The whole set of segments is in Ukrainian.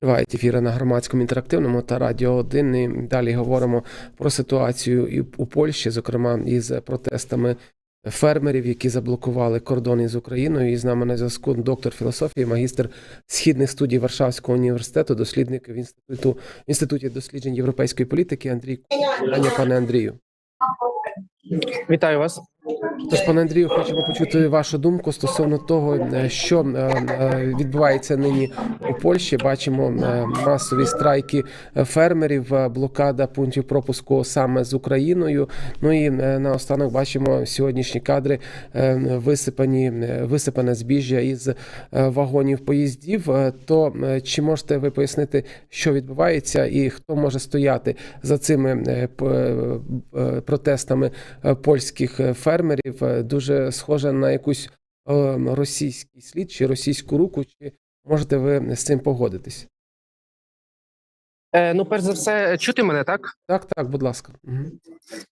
Тривають ефіри на громадському інтерактивному та радіо 1. І далі говоримо про ситуацію і у Польщі, зокрема із протестами фермерів, які заблокували кордони з Україною. І з нами на зв'язку доктор філософії, магістр східних студій Варшавського університету, дослідник в інституту в інституті досліджень європейської політики Андрій Куланя. Пане Андрію. Вітаю вас. Тож, пане Андрію, хочемо почути вашу думку стосовно того, е, що е, е, відбувається нині у Польщі. Бачимо масові страйки фермерів, блокада пунктів пропуску саме з Україною. Ну і наостанок бачимо сьогоднішні кадри висипані висипане збіжжя із вагонів поїздів. То чи можете ви пояснити, що відбувається, і хто може стояти за цими протестами польських фермерів? Е, Дуже схоже на якусь е, російський слід чи російську руку. Чи можете ви з цим погодитись? Е, ну, перш за все, чути мене так. Так, так, будь ласка. Мгм.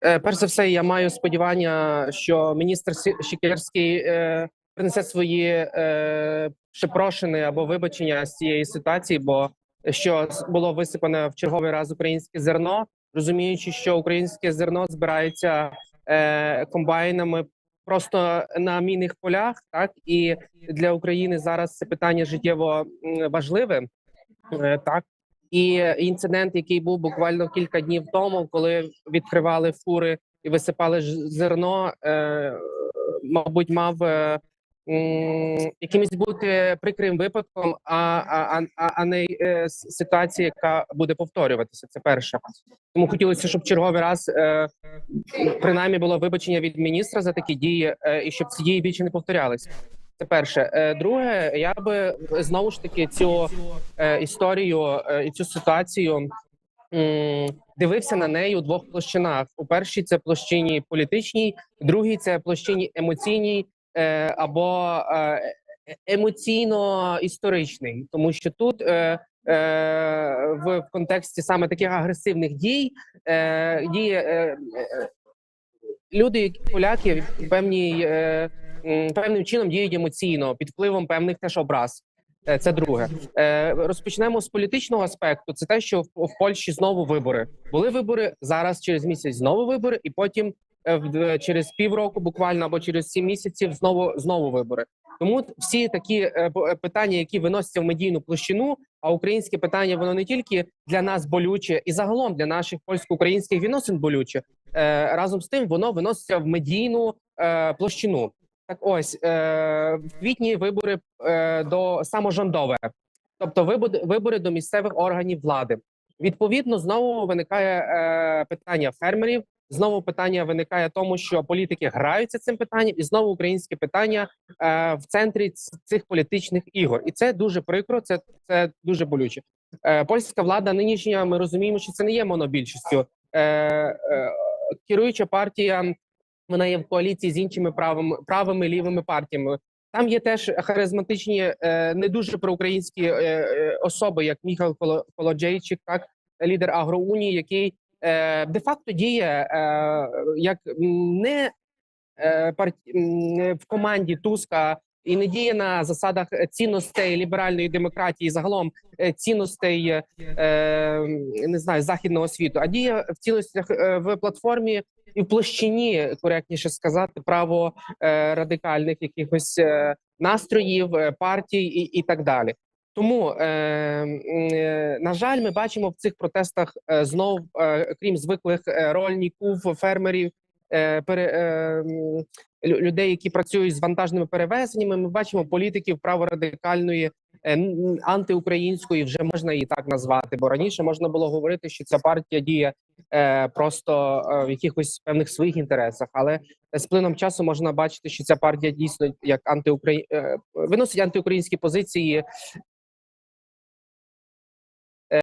Е, перш за все, я маю сподівання, що міністр Шікерський е, принесе свої е, припрошені або вибачення з цієї ситуації, бо що було висипане в черговий раз українське зерно, розуміючи, що українське зерно збирається е, комбайнами просто на мінних полях, так і для України зараз це питання життєво важливе. Е, так. І інцидент, який був буквально кілька днів тому, коли відкривали фури і висипали зерно, е, мабуть, мав е, якимось бути прикрим випадком, а, а, а, а не е, ситуація, яка буде повторюватися. Це перше. Тому хотілося, щоб черговий раз е, принаймні було вибачення від міністра за такі дії, е, і щоб ці дії більше не повторялися. Це перше. Е, Друге, я би знову ж таки цю е, історію е, і цю ситуацію м, дивився на неї у двох площинах. У першій це площині політичній, другій це площині емоційній е, або е, емоційно історичний, тому що тут. Е, е, в контексті саме таких агресивних дій е, діє е, е, люди, які поляки, певні е, певним чином діють емоційно під впливом певних теж образ. Е, Це друге. Е, Розпочнемо з політичного аспекту. Це те, що в, Польщі знову вибори були вибори зараз. Через місяць знову вибори, і потім е, через півроку, буквально або через сім місяців, знову знову вибори. Тому всі такі е, е, питання, які виносяться в медійну площину, а українське питання воно не тільки для нас болюче, і загалом для наших польсько-українських відносин болюче. Е, разом з тим воно виноситься в медійну е, площину. Так ось е, в квітні вибори е, до саможандове, тобто вибори, до місцевих органів влади. Відповідно, знову виникає е, питання фермерів. Знову питання виникає тому, що політики граються цим питанням, і знову українське питання е, в центрі цих політичних ігор, і це дуже прикро. Це це дуже болюче. Е, польська влада нинішня. Ми розуміємо, що це не є монобільшістю. Е, е, керуюча партія вона є в коаліції з іншими правими правими лівими партіями. Там є теж харизматичні, е, не дуже проукраїнські е, е, особи, як Міхал Коло- Колоджейчик, так лідер агроунії, який де-факто діє е, як не е, в команді Туска і не діє на засадах цінностей ліберальної демократії, загалом е, цінностей е, не знаю західного світу, а діє в цінностях е, в платформі і в площині, коректніше сказати, право е, радикальних якихось е, настроїв, е, партій і, і так далі. Тому е, е, на жаль, ми бачимо в цих протестах е, знов, е, крім звиклих е, рольників, фермерів, е, пере, е, людей, які працюють з вантажними перевезеннями. Ми бачимо політиків праворадикальної е, антиукраїнської, вже можна її так назвати. Бо раніше можна було говорити, що ця партія діє е, просто е, в якихось певних своїх інтересах, але з плином часу можна бачити, що ця партія дійсно як антиукраї... е, виносить антиукраїнські позиції е,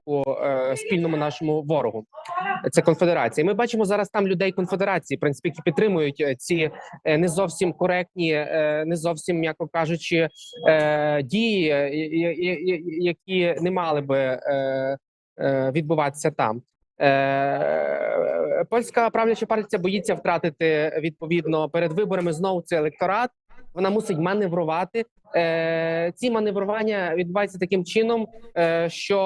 по е, спільному нашому ворогу. Це конфедерація. Ми бачимо зараз там людей конфедерації, в принципі, які підтримують е, ці е, не зовсім коректні, е, не зовсім м'яко кажучи, е, дії, е, які не мали би е, е, відбуватися там. Е, польська правляча партія боїться втратити відповідно перед виборами знову цей електорат. Вона мусить маневрувати. Е, ці маневрування відбуваються таким чином, е, що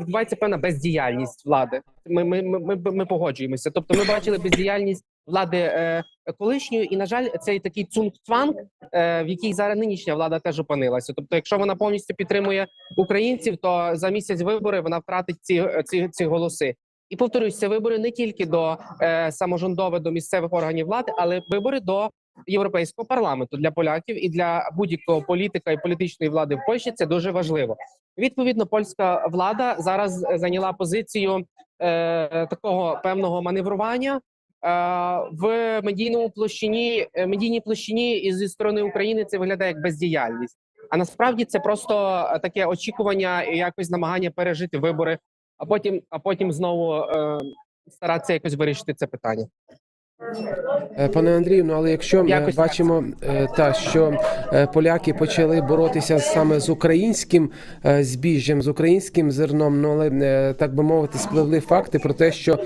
відбувається певна бездіяльність влади. Ми, ми, ми, ми погоджуємося. Тобто, ми бачили бездіяльність влади е, колишньої, і на жаль, цей такий цунг-цванг, е, в якій зараз нинішня влада теж опинилася. Тобто, якщо вона повністю підтримує українців, то за місяць вибори вона втратить ці, ці, ці голоси. І повторюсь, це вибори не тільки до е, саможондове до місцевих органів влади, але вибори до європейського парламенту для поляків і для будь-якого політика і політичної влади в Польщі. Це дуже важливо. Відповідно, польська влада зараз зайняла позицію е, такого певного маневрування. Е, В медійному площині е, медійній площині і зі сторони України це виглядає як бездіяльність. А насправді це просто таке очікування і якось намагання пережити вибори, а потім, а потім знову е, старатися якось вирішити це питання. Е, Пане Андрію, ну але якщо ми Якось бачимо е, та що е, поляки почали боротися саме з українським збіжжям, з українським зерном, ну але так би мовити, спливли факти про те, що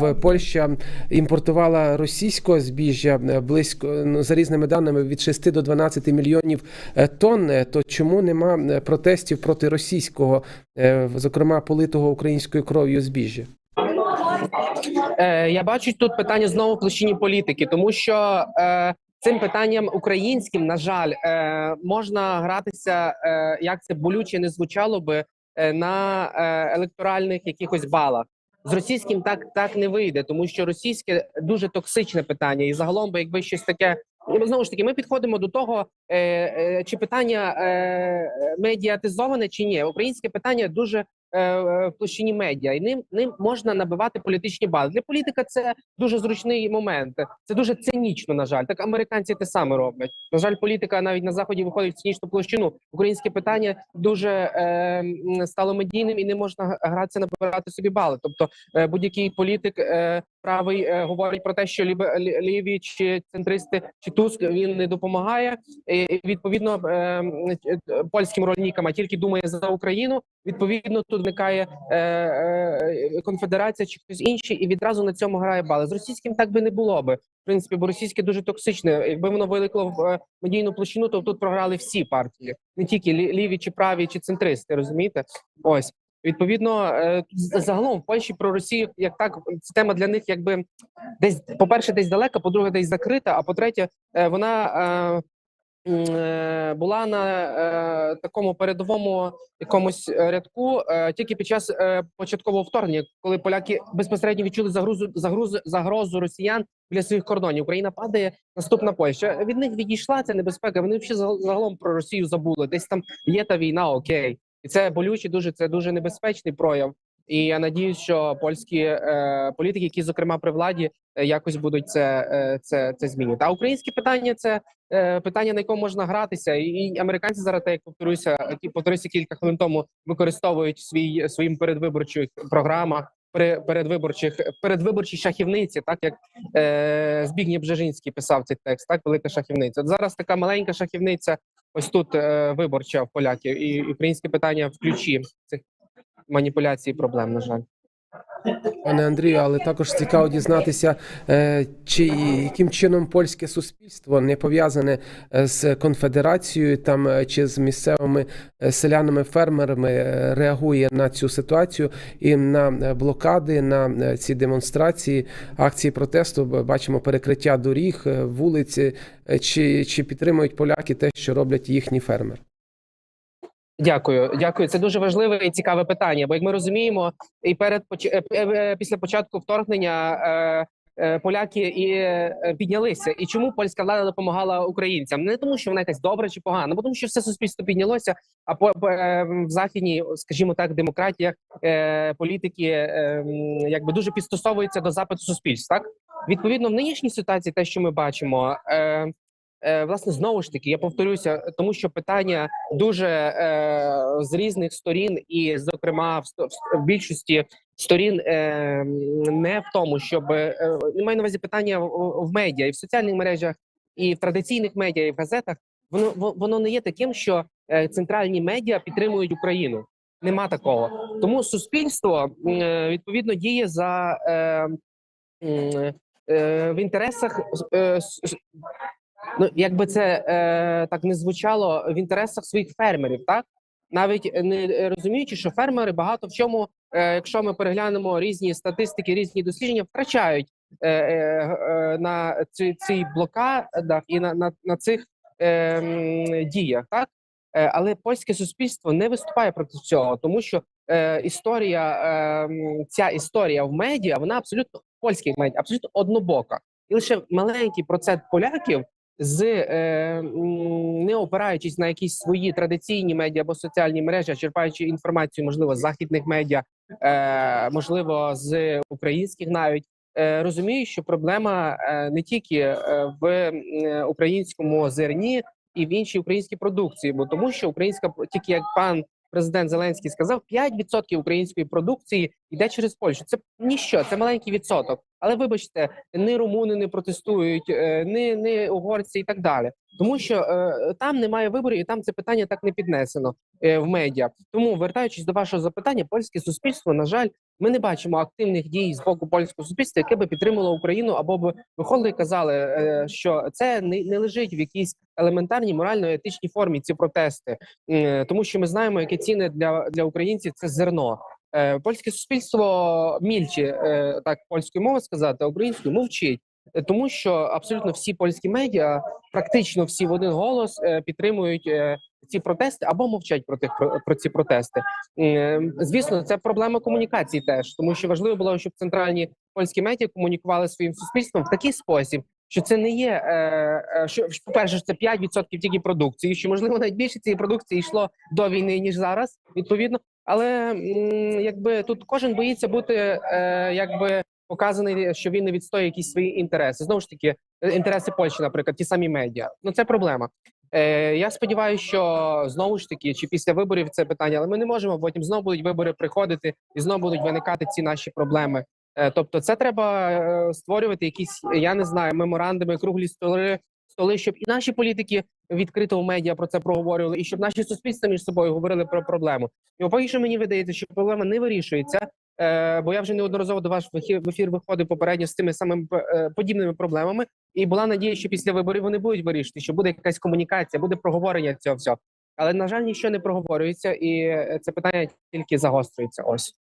в Польща імпортувала російського збіжжя близько ну за різними даними від 6 до 12 мільйонів тонн. То чому нема протестів проти російського, зокрема политого українською кров'ю збіжжя? Е, я бачу тут питання знову в площині політики, тому що е, цим питанням українським, на жаль, е, можна гратися, е, як це болюче не звучало би е, на е, електоральних якихось балах. З російським так так не вийде, тому що російське дуже токсичне питання, і загалом, би якби щось таке. Ну, знову ж таки, ми підходимо до того, е, е, чи питання е, медіатизоване чи ні. Українське питання дуже в площині медіа, і ним ним можна набивати політичні бази. Для політика це дуже зручний момент. Це дуже цинічно. На жаль, так американці те саме роблять. На жаль, політика навіть на заході виходить в цинічну площину. Українське питання дуже е, стало медійним і не можна гратися набирати собі бали. Тобто, е, будь-який політик е, правий е, говорить про те, що ліві чи центристи чи Туск він не допомагає. І, відповідно е, е, польським рольникам, а тільки думає за Україну. Відповідно, тут виникає е, конфедерація чи хтось інший, і відразу на цьому грає бали. З російським так би не було би. В принципі, бо російське дуже токсичне. Якби воно виникло в медійну площину, то тут програли всі партії, не тільки ліві чи праві, чи центристи. Розумієте? Ось відповідно, е, загалом в Польщі про Росію як так ця тема для них, якби десь по перше, десь далека, по-друге, десь закрита. А по-третє, е, вона е, була на такому передовому якомусь рядку тільки під час початкового вторгнення, коли поляки безпосередньо відчули загрозу загрозу загрозу росіян біля своїх кордонів. Україна падає, наступна Польща. Від них відійшла ця небезпека. Вони взагалі заг- загалом про Росію забули. Десь там є та війна, окей, і це болюче, дуже це дуже небезпечний прояв. І я надіюсь, що польські е, політики, які зокрема при владі, е, якось будуть це, е, це, це змінювати. А українське питання це е, питання, на якому можна гратися, і, американці зараз, так як повторюся, які повторюся кілька хвилин тому, використовують свій своїм передвиборчих програмах. При передвиборчих передвиборчій шахівниці, так як е, Збігнєв Бжежинський писав цей текст, так велика шахівниця. От зараз така маленька шахівниця, ось тут е, виборча в поляків, і, українське питання в ключі цих маніпуляцій проблем. На жаль. Пане Андрію, але також цікаво дізнатися, е, чи яким чином польське суспільство не пов'язане е, з конфедерацією, там е, чи з місцевими селянами, фермерами е, реагує на цю ситуацію і на блокади, на ці демонстрації, акції протесту. Бачимо перекриття доріг, вулиці. Чи, чи підтримують поляки те, що роблять їхні фермери? Дякую, дякую. Це дуже важливе і цікаве питання. Бо як ми розуміємо, і перед е, е, е, після початку вторгнення поляки і піднялися. І чому польська влада допомагала українцям? Не тому, що вона якась добра чи погана, бо тому, що все суспільство піднялося. А по в західній, скажімо так, демократіях політики якби дуже підстосовуються до запиту суспільств. Так відповідно в нинішній ситуації, те, що ми бачимо. Е, Е, власне, знову ж таки, я повторюся, тому що питання дуже е, з різних сторін, і, зокрема, в, більшості сторін е, не в тому, щоб е, я маю на увазі питання в, в медіа і в соціальних мережах, і в традиційних медіа, і в газетах. Воно воно не є таким, що е, центральні медіа підтримують Україну. Нема такого. Тому суспільство е, відповідно діє за е, е, в інтересах е, ну, якби це е, так не звучало в інтересах своїх фермерів, так? Навіть не розуміючи, що фермери багато в чому, е, якщо ми переглянемо різні статистики, різні дослідження, втрачають е, е, е, на ці, цих блокадах і на, на, на цих е, діях, так? Е, але польське суспільство не виступає проти цього, тому що е, історія, е, ця історія в медіа, вона абсолютно польських медіа, абсолютно однобока, і лише маленький процент поляків з е, не опираючись на якісь свої традиційні медіа або соціальні мережі, а черпаючи інформацію, можливо, з західних медіа, е, можливо, з українських навіть. е, Розумію, що проблема е, не тільки е, в українському зерні і в іншій українській продукції, бо тому, що українська тільки як пан президент Зеленський сказав, 5% української продукції йде через Польщу. Це ніщо, це маленький відсоток. Але вибачте, ні румуни не протестують, е, ні, ні угорці і так далі. Тому що е, там немає виборів, і там це питання так не піднесено е, в медіа. Тому, вертаючись до вашого запитання, польське суспільство, на жаль, ми не бачимо активних дій з боку польського суспільства, яке би підтримало Україну, або б виходили і казали, е, що це не, не лежить в якійсь елементарній морально-етичній формі. Ці протести, Е, тому що ми знаємо, які ціни для, для українців це зерно. Е, Польське суспільство мільче, е, так польською мовою сказати, українською мовчить. Е, Тому що абсолютно всі польські медіа, практично всі в один голос підтримують ці протести або мовчать про тих про, ці протести. Звісно, це проблема комунікації теж, тому що важливо було, щоб центральні польські медіа комунікували своїм суспільством в такий спосіб, що це не є що по перше, це 5% тільки продукції, що можливо навіть більше цієї продукції йшло до війни ніж зараз, відповідно. Але якби тут кожен боїться бути е, якби показаний, що він не відстоює якісь свої інтереси. Знову ж таки, е, інтереси Польщі, наприклад, ті самі медіа. Ну це проблема. Е, я сподіваюся, що знову ж таки, чи після виборів це питання, але ми не можемо. Потім знову будуть вибори приходити, і знову будуть виникати ці наші проблеми. Тобто, це треба створювати якісь, я не знаю, меморандуми, круглі столи, столи, щоб і наші політики відкрито в медіа про це проговорювали, і щоб наші суспільства між собою говорили про проблему. І поки що мені видається, що проблема не вирішується. Е, бо я вже неодноразово до вас в ефір, в ефір виходив попередньо з тими самими е, подібними проблемами, і була надія, що після виборів вони будуть вирішити, що буде якась комунікація, буде проговорення цього всього. Але на жаль, нічого не проговорюється, і е, це питання тільки загострюється. Ось.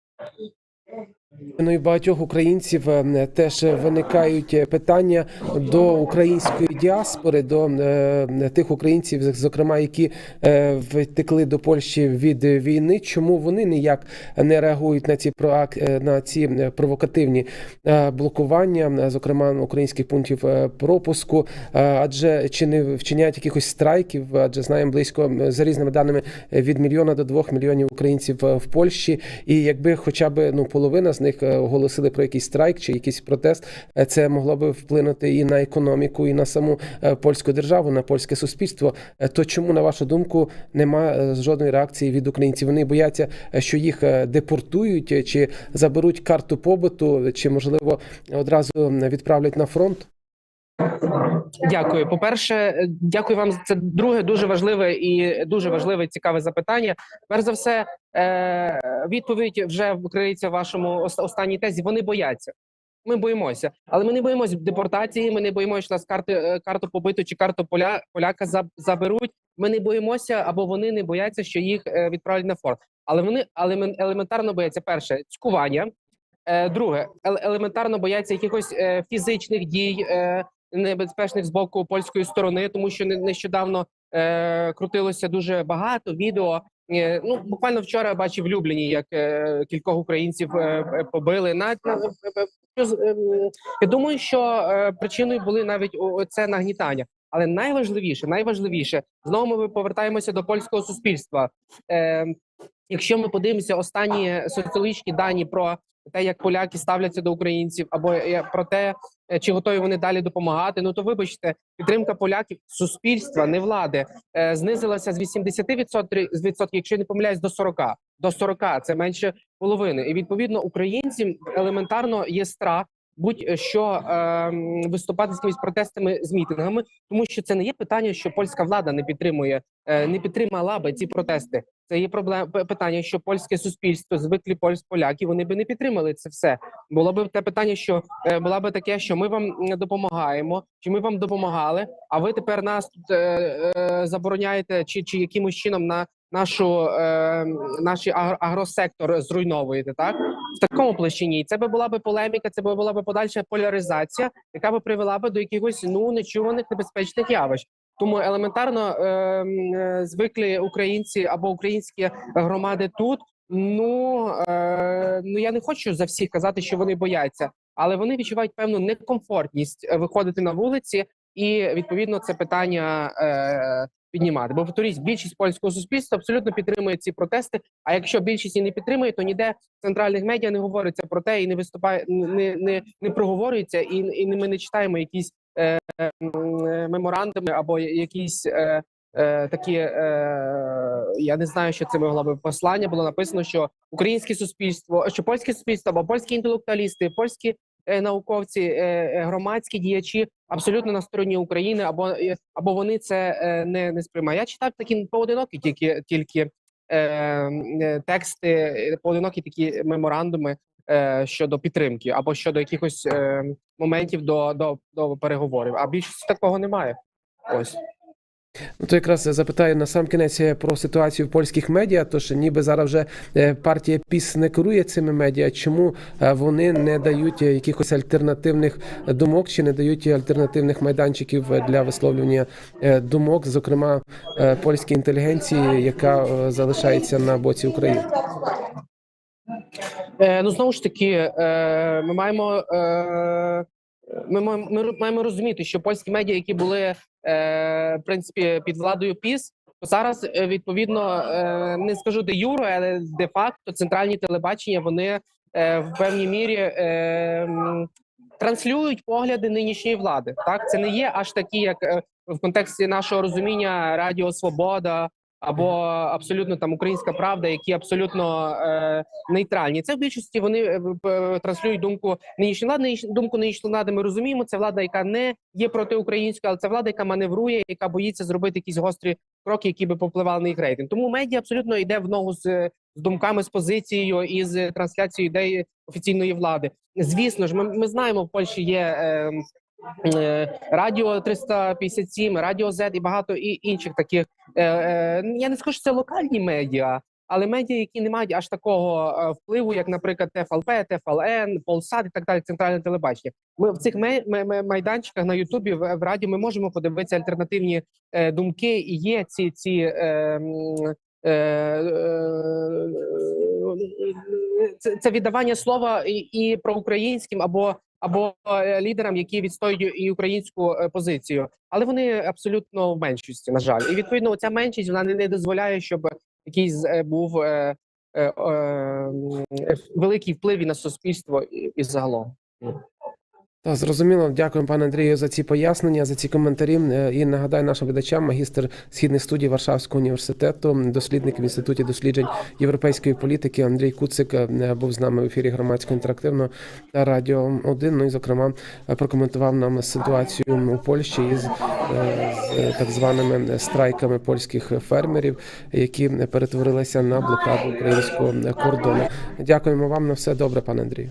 Ну і багатьох українців е, теж виникають е, питання до української діаспори, до е, тих українців, зокрема, які втекли до Польщі від війни. Чому вони ніяк не реагують на ці на ці провокативні блокування, зокрема українських пунктів пропуску? Адже чи не вчиняють якихось страйків? Адже знаємо близько за різними даними від мільйона до двох мільйонів українців в Польщі, і якби хоча б ну половина з них е, оголосили про якийсь страйк чи якийсь протест, е, це могло би вплинути і на економіку, і на саму е, польську державу, на польське суспільство. То чому, на вашу думку, нема жодної реакції від українців? Вони бояться, що їх депортують, чи заберуть карту побуту, чи можливо одразу відправлять на фронт? Дякую. По перше, дякую вам. Це друге дуже важливе і дуже важливе цікаве запитання. Перш за все, е, відповідь вже вкриється в вашому останній тезі. Вони бояться. Ми боїмося, але ми не боїмося депортації. Ми не боїмося, що нас карти е, карту побиту чи карту поля поляка заберуть. Ми не боїмося, або вони не бояться, що їх е, відправлять на фронт. Але вони елемен- елементарно бояться перше цькування. Е, друге, еле- елементарно бояться якихось е, фізичних дій. Небезпечних з боку польської сторони, тому що не- нещодавно е, крутилося дуже багато відео. Е, ну буквально вчора я бачив в Любліні, як е, кількох українців е, е, побили. Навіть на е, е, е, м, я думаю, що е, причиною були навіть це нагнітання. Але найважливіше, найважливіше, знову ми повертаємося до польського суспільства. Е, якщо ми подивимося останні соціологічні дані про те, як поляки ставляться до українців, або про те, чи готові вони далі допомагати. Ну то вибачте, підтримка поляків суспільства, не влади, е, знизилася з 80%, з відсотків, якщо я не помиляюсь, до 40. До 40, це менше половини. І відповідно українцям елементарно є страх. Будь-що е, виступати з якимись протестами з мітингами, тому що це не є питання, що польська влада не підтримує, е, не підтримала би ці протести. Це є проблема питання, що польське суспільство, звиклі польсь поляки, вони би не підтримали це все. Було б те питання, що е, була би таке, що ми вам допомагаємо, чи ми вам допомагали, а ви тепер нас тут е, е, забороняєте, чи, чи якимось чином на нашу е, наш агросектор зруйновуєте, так в такому площині. Це би була би полеміка, це би була би подальша поляризація, яка би привела би до якихось ну нечуваних небезпечних явищ. Тому елементарно е, м, е, українці або українські громади тут. Ну е, ну я не хочу за всіх казати, що вони бояться, але вони відчувають певну некомфортність е, виходити на вулиці, і відповідно це питання е, піднімати. Бо повторюсь, більшість польського суспільства абсолютно підтримує ці протести. А якщо більшість і не підтримує, то ніде в центральних медіа не говориться про те і не виступає, не не, не проговорюється, і, і ми не читаємо якісь е, е, меморандуми або якісь. Е, Е, такі е, я не знаю, що це могло би послання. Було написано, що українське суспільство, що польське суспільство або польські інтелектуалісти, польські науковці, е, е, громадські діячі абсолютно на стороні України, або е, або вони це е, не, не сприймають. Я читав такі поодинокі тільки тільки е, е, тексти, е, поодинокі такі меморандуми е, щодо підтримки або щодо якихось е, моментів до, до, до переговорів. А більшості такого немає. Ось. Ну, то якраз запитаю на сам кінець е, про ситуацію в польських медіа. Тож ніби зараз вже е, партія ПІС не керує цими медіа. Чому е, вони не дають якихось альтернативних думок чи не дають альтернативних майданчиків для висловлювання думок, зокрема польській інтелігенції, яка залишається на боці України? Ну знову ж таки, ми маємо ми, маємо- ми маємо розуміти, що польські медіа, які були е, в принципі під владою ПІС, зараз е, відповідно е, не скажу де юро, але де факто центральні телебачення вони е, в певній мірі е, транслюють погляди нинішньої влади. Так, це не є аж такі, як е, в контексті нашого розуміння Радіо Свобода або абсолютно там Українська Правда, які абсолютно е, нейтральні. Це в більшості вони е, е, транслюють думку нинішньої влади. Думку нинішньої влади ми розуміємо. Це влада, яка не є протиукраїнською, але це влада, яка маневрує, яка боїться зробити якісь гострі кроки, які би повпливали на їх рейтинг. Тому медіа абсолютно йде в ногу з, з думками, з позицією і з трансляцією ідей офіційної влади. Звісно ж, ми, ми знаємо, в Польщі є. Е, Радіо 357, Радіо Z і багато і інших таких. Е, е, я не скажу, що це локальні медіа, але медіа, які не мають аж такого е, впливу, як, наприклад, ТФЛП, ТФЛН, Полсад і так далі, центральне телебачення. Ми в цих майданчиках на Ютубі в, радіо ми можемо подивитися альтернативні е, думки, і є ці ці. Е, е, е, це віддавання слова і, і проукраїнським або або е, лідерам, які відстоюють і українську е, позицію, але вони абсолютно в меншості, на жаль, і відповідно ця меншість вона не, дозволяє, щоб якийсь е, був е, е, е, великий вплив і на суспільство і, і загалом. Так, зрозуміло. Дякую, пане Андрію, за ці пояснення, за ці коментарі. Е, І нагадаю нашим глядачам, магістр східних студій Варшавського університету, дослідник в інституті досліджень європейської політики Андрій Куцик е, був з нами в ефірі громадського інтерактивного радіо 1. Ну і зокрема е, прокоментував нам ситуацію у Польщі із, з так званими страйками польських фермерів, які перетворилися на блокаду українського кордону. Дякуємо вам на все добре, пане Андрію.